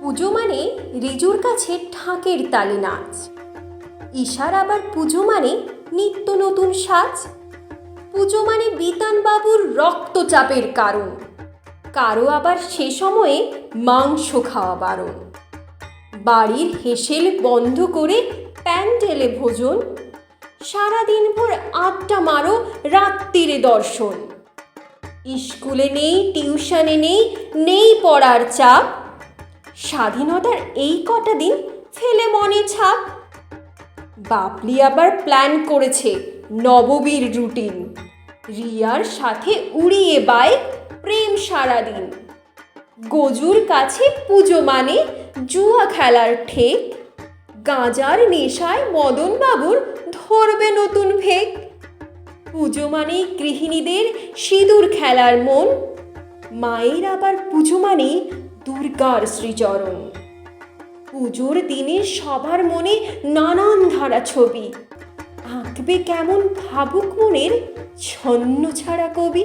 পুজো মানে রিজুর কাছে ঢাকের তালে নাচ। ঈশার আবার পুজো মানে নিত্য নতুন সাজ। পুজো মানে বিতান বাবুর রক্তচাপের কারণ। কারও আবার সে সময়ে মাংস খাওয়া বারণ। বাড়ির হেসেল বন্ধ করে প্যান্ডেলে ভোজন। সারাদিন ভোর আড্ডা মারো রাত্রিরে দর্শন। স্কুলে নেই, টিউশনে নেই নেই পড়ার চাপ। স্বাধীনতার এই কটা দিন ফেলে মনে ছাপ। বাপলি আবার প্ল্যান করেছে নববীর রুটিন রিয়ার সাথে উড়িয়ে বাইক প্রেম সারাদিন গজুর কাছে পুজো মানে জুয়া খেলার ঠেক। গাঁজার নেশায় মদন বাবুর ধরবে নতুন ভেক। পুজো মানে গৃহিণীদের সিঁদুর খেলার মন। মায়ের আবার পুজো মানে দুর্গার শ্রীচরণ। পুজোর দিনে সবার মনে নানান ধারা ছবি। আঁকবে কেমন ভাবুক মনের ছন্ন ছাড়া কবি।